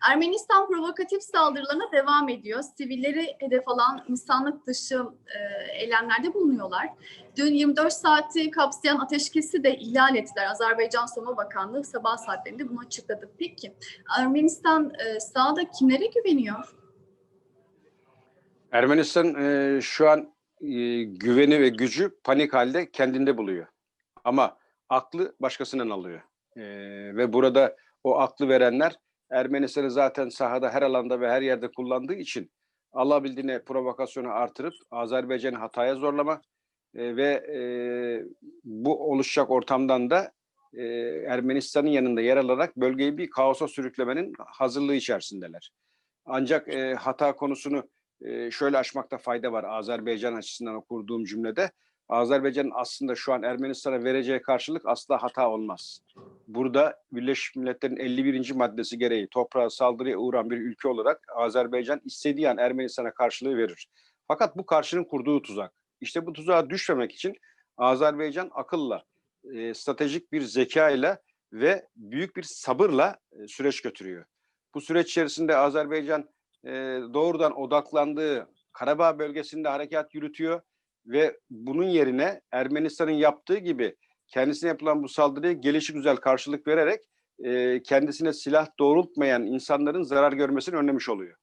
Ermenistan provokatif saldırılarına devam ediyor. Sivilleri hedef alan insanlık dışı e, eylemlerde bulunuyorlar. Dün 24 saati kapsayan ateşkesi de ihlal ettiler. Azerbaycan Savunma Bakanlığı sabah saatlerinde bunu açıkladı. Peki Ermenistan e, sahada kimlere güveniyor? Ermenistan e, şu an e, güveni ve gücü panik halde kendinde buluyor. Ama aklı başkasından alıyor. E, ve burada o aklı verenler Ermenistan'ı zaten sahada her alanda ve her yerde kullandığı için alabildiğine provokasyonu artırıp Azerbaycan'ı hataya zorlama e, ve e, bu oluşacak ortamdan da e, Ermenistan'ın yanında yer alarak bölgeyi bir kaosa sürüklemenin hazırlığı içerisindeler. Ancak e, hata konusunu e, şöyle açmakta fayda var Azerbaycan açısından kurduğum cümlede. Azerbaycan'ın aslında şu an Ermenistan'a vereceği karşılık asla hata olmaz. Burada Birleşmiş Milletler'in 51. maddesi gereği toprağa saldırıya uğran bir ülke olarak Azerbaycan istediği an Ermenistan'a karşılığı verir. Fakat bu karşının kurduğu tuzak. İşte bu tuzağa düşmemek için Azerbaycan akılla, e, stratejik bir zeka ile ve büyük bir sabırla e, süreç götürüyor. Bu süreç içerisinde Azerbaycan e, doğrudan odaklandığı Karabağ bölgesinde harekat yürütüyor ve bunun yerine Ermenistan'ın yaptığı gibi kendisine yapılan bu saldırıya gelişi güzel karşılık vererek e, kendisine silah doğrultmayan insanların zarar görmesini önlemiş oluyor.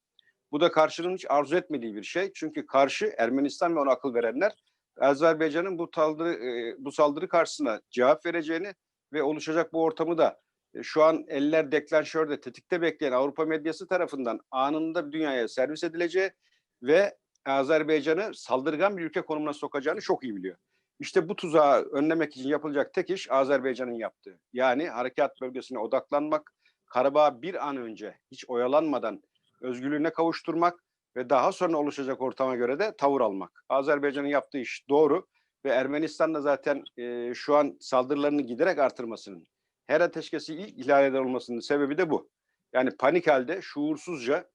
Bu da karşının hiç arzu etmediği bir şey. Çünkü karşı Ermenistan ve ona akıl verenler Azerbaycan'ın bu saldırı e, bu saldırı karşısına cevap vereceğini ve oluşacak bu ortamı da e, şu an eller deklanşörde tetikte bekleyen Avrupa medyası tarafından anında dünyaya servis edileceği ve Azerbaycan'ı saldırgan bir ülke konumuna sokacağını çok iyi biliyor. İşte bu tuzağı önlemek için yapılacak tek iş Azerbaycan'ın yaptığı. Yani harekat bölgesine odaklanmak, Karabağ bir an önce hiç oyalanmadan özgürlüğüne kavuşturmak ve daha sonra oluşacak ortama göre de tavır almak. Azerbaycan'ın yaptığı iş doğru ve Ermenistan da zaten e, şu an saldırılarını giderek artırmasının, her ateşkesi ilk ihlal eder olmasının sebebi de bu. Yani panik halde şuursuzca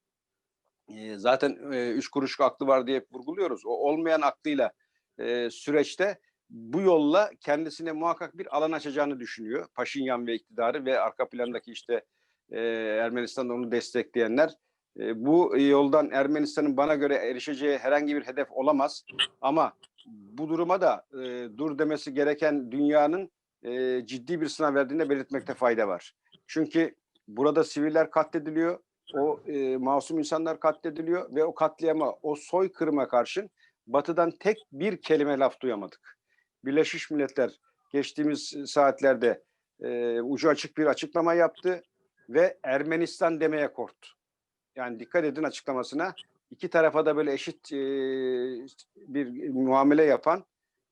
e, zaten e, üç kuruşluk aklı var diye vurguluyoruz. O olmayan aklıyla e, süreçte bu yolla kendisine muhakkak bir alan açacağını düşünüyor. Paşinyan ve iktidarı ve arka plandaki işte e, Ermenistan'da onu destekleyenler. E, bu yoldan Ermenistan'ın bana göre erişeceği herhangi bir hedef olamaz. Ama bu duruma da e, dur demesi gereken dünyanın e, ciddi bir sınav verdiğini belirtmekte fayda var. Çünkü burada siviller katlediliyor, o e, masum insanlar katlediliyor ve o katliama, o soykırıma karşın Batı'dan tek bir kelime laf duyamadık. Birleşmiş Milletler geçtiğimiz saatlerde e, ucu açık bir açıklama yaptı ve Ermenistan demeye korktu. Yani dikkat edin açıklamasına. iki tarafa da böyle eşit e, bir muamele yapan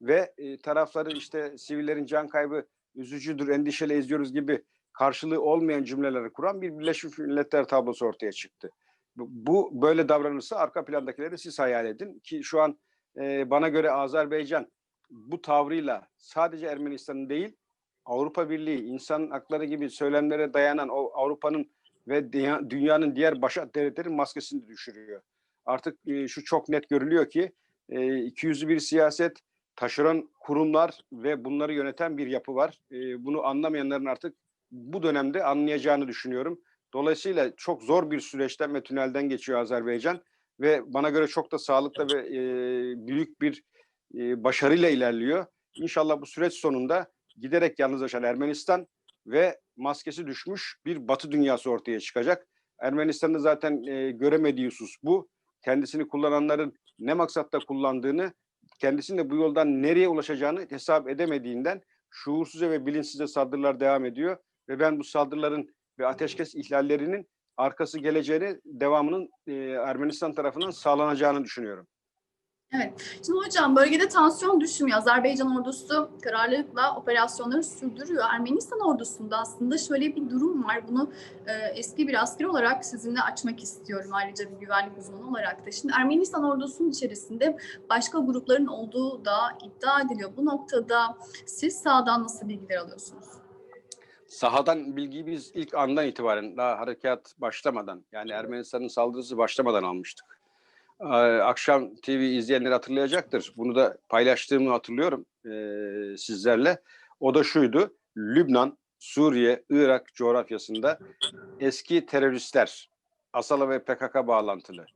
ve e, tarafların işte sivillerin can kaybı üzücüdür, endişeli izliyoruz gibi karşılığı olmayan cümleleri kuran bir Birleşmiş Milletler tablosu ortaya çıktı. Bu böyle davranırsa arka plandakileri siz hayal edin ki şu an e, bana göre Azerbaycan bu tavrıyla sadece Ermenistan'ın değil Avrupa Birliği insan hakları gibi söylemlere dayanan o Avrupa'nın ve dünyanın diğer başat devletlerin maskesini düşürüyor. Artık e, şu çok net görülüyor ki e, ikiyüzlü bir siyaset, taşeron kurumlar ve bunları yöneten bir yapı var. E, bunu anlamayanların artık bu dönemde anlayacağını düşünüyorum. Dolayısıyla çok zor bir süreçten ve tünelden geçiyor Azerbaycan ve bana göre çok da sağlıklı ve e, büyük bir e, başarıyla ilerliyor. İnşallah bu süreç sonunda giderek yalnızlaşan Ermenistan ve maskesi düşmüş bir Batı dünyası ortaya çıkacak. Ermenistan'da zaten e, göremediği husus bu. Kendisini kullananların ne maksatta kullandığını, kendisinin de bu yoldan nereye ulaşacağını hesap edemediğinden şuursuzca ve bilinçsizce saldırılar devam ediyor. Ve ben bu saldırıların ve ateşkes ihlallerinin arkası geleceğini, devamının e, Ermenistan tarafından sağlanacağını düşünüyorum. Evet. Şimdi hocam bölgede tansiyon düşmüyor. Azerbaycan ordusu kararlılıkla operasyonları sürdürüyor. Ermenistan ordusunda aslında şöyle bir durum var. Bunu e, eski bir asker olarak sizinle açmak istiyorum. Ayrıca bir güvenlik uzmanı olarak da. Şimdi Ermenistan ordusunun içerisinde başka grupların olduğu da iddia ediliyor. Bu noktada siz sağdan nasıl bilgiler alıyorsunuz? Sahadan bilgiyi biz ilk andan itibaren daha harekat başlamadan yani Ermenistan'ın saldırısı başlamadan almıştık. Akşam TV izleyenler hatırlayacaktır. Bunu da paylaştığımı hatırlıyorum e, sizlerle. O da şuydu. Lübnan, Suriye, Irak coğrafyasında eski teröristler Asala ve PKK bağlantılı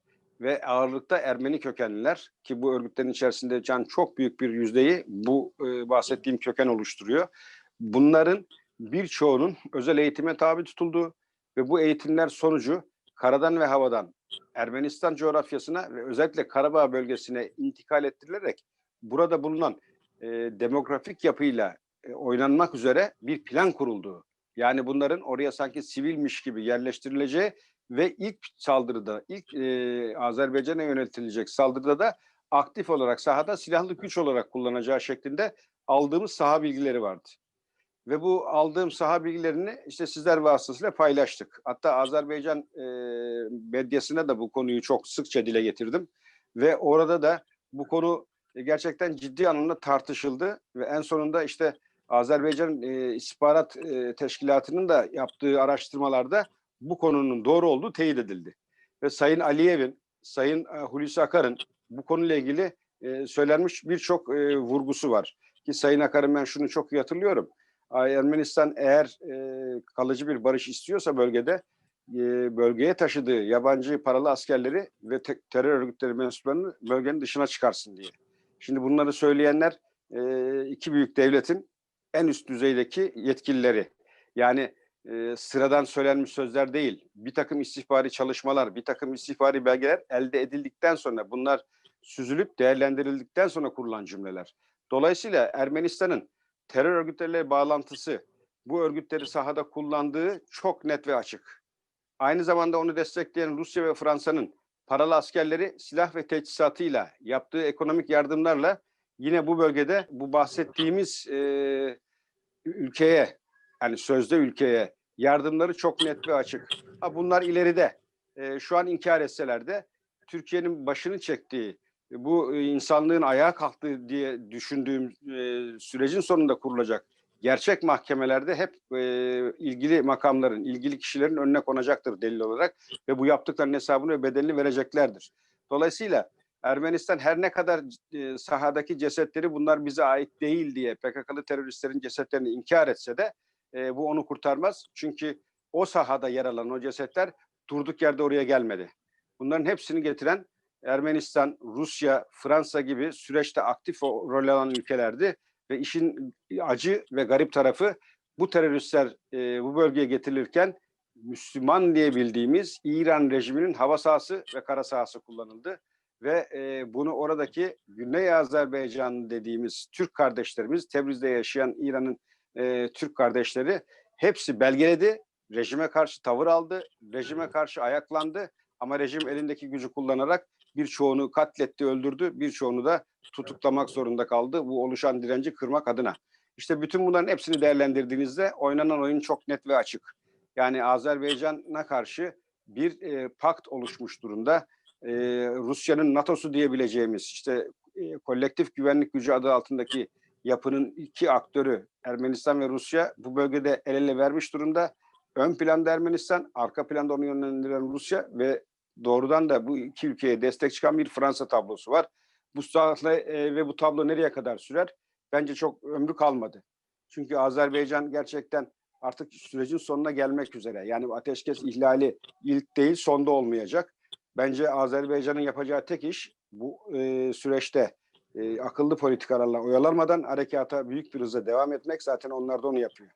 ve ağırlıkta Ermeni kökenliler ki bu örgütlerin içerisinde can çok büyük bir yüzdeyi bu e, bahsettiğim köken oluşturuyor. Bunların birçoğunun özel eğitime tabi tutulduğu ve bu eğitimler sonucu karadan ve havadan Ermenistan coğrafyasına ve özellikle Karabağ bölgesine intikal ettirilerek burada bulunan e, demografik yapıyla e, oynanmak üzere bir plan kurulduğu. Yani bunların oraya sanki sivilmiş gibi yerleştirileceği ve ilk saldırıda, ilk e, Azerbaycan'a yöneltilecek saldırıda da aktif olarak sahada silahlı güç olarak kullanacağı şeklinde aldığımız saha bilgileri vardı. Ve bu aldığım saha bilgilerini işte sizler vasıtasıyla paylaştık. Hatta Azerbaycan e, medyasına da bu konuyu çok sıkça dile getirdim. Ve orada da bu konu gerçekten ciddi anlamda tartışıldı. Ve en sonunda işte Azerbaycan e, İstihbarat e, Teşkilatı'nın da yaptığı araştırmalarda bu konunun doğru olduğu teyit edildi. Ve Sayın Aliyev'in, Sayın e, Hulusi Akar'ın bu konuyla ilgili e, söylenmiş birçok e, vurgusu var. Ki Sayın Akar'ın ben şunu çok iyi hatırlıyorum. Ermenistan eğer e, kalıcı bir barış istiyorsa bölgede e, bölgeye taşıdığı yabancı paralı askerleri ve te- terör örgütleri mensuplarını bölgenin dışına çıkarsın diye. Şimdi bunları söyleyenler e, iki büyük devletin en üst düzeydeki yetkilileri. Yani e, sıradan söylenmiş sözler değil. Bir takım istihbari çalışmalar, bir takım istihbari belgeler elde edildikten sonra bunlar süzülüp değerlendirildikten sonra kurulan cümleler. Dolayısıyla Ermenistan'ın terör örgütleriyle bağlantısı, bu örgütleri sahada kullandığı çok net ve açık. Aynı zamanda onu destekleyen Rusya ve Fransa'nın paralı askerleri silah ve teçhizatıyla yaptığı ekonomik yardımlarla yine bu bölgede bu bahsettiğimiz e, ülkeye yani sözde ülkeye yardımları çok net ve açık. Ha bunlar ileride e, şu an inkar etseler de Türkiye'nin başını çektiği bu e, insanlığın ayağa kalktığı diye düşündüğüm e, sürecin sonunda kurulacak gerçek mahkemelerde hep e, ilgili makamların, ilgili kişilerin önüne konacaktır delil olarak ve bu yaptıklarının hesabını ve bedelini vereceklerdir. Dolayısıyla Ermenistan her ne kadar sahadaki cesetleri bunlar bize ait değil diye PKK'lı teröristlerin cesetlerini inkar etse de bu onu kurtarmaz. Çünkü o sahada yer alan o cesetler durduk yerde oraya gelmedi. Bunların hepsini getiren Ermenistan, Rusya, Fransa gibi süreçte aktif rol alan ülkelerdi ve işin acı ve garip tarafı bu teröristler e, bu bölgeye getirilirken Müslüman diye bildiğimiz İran rejiminin hava sahası ve kara sahası kullanıldı ve e, bunu oradaki Güney Azerbaycan dediğimiz Türk kardeşlerimiz Tebriz'de yaşayan İran'ın e, Türk kardeşleri hepsi belgeledi. Rejime karşı tavır aldı. Rejime karşı ayaklandı. Ama rejim elindeki gücü kullanarak birçoğunu katletti, öldürdü. Birçoğunu da tutuklamak zorunda kaldı. Bu oluşan direnci kırmak adına. İşte bütün bunların hepsini değerlendirdiğinizde oynanan oyun çok net ve açık. Yani Azerbaycan'a karşı bir e, pakt oluşmuş durumda. E, Rusya'nın NATO'su diyebileceğimiz işte e, kolektif güvenlik gücü adı altındaki yapının iki aktörü Ermenistan ve Rusya bu bölgede el ele vermiş durumda. Ön planda Ermenistan, arka planda onu yönlendiren Rusya ve doğrudan da bu iki ülkeye destek çıkan bir Fransa tablosu var. Bu saatle e, ve bu tablo nereye kadar sürer? Bence çok ömrü kalmadı. Çünkü Azerbaycan gerçekten artık sürecin sonuna gelmek üzere. Yani ateşkes ihlali ilk değil sonda olmayacak. Bence Azerbaycan'ın yapacağı tek iş bu e, süreçte e, akıllı politikalarla oyalanmadan harekata büyük bir hızla devam etmek zaten onlar da onu yapıyor.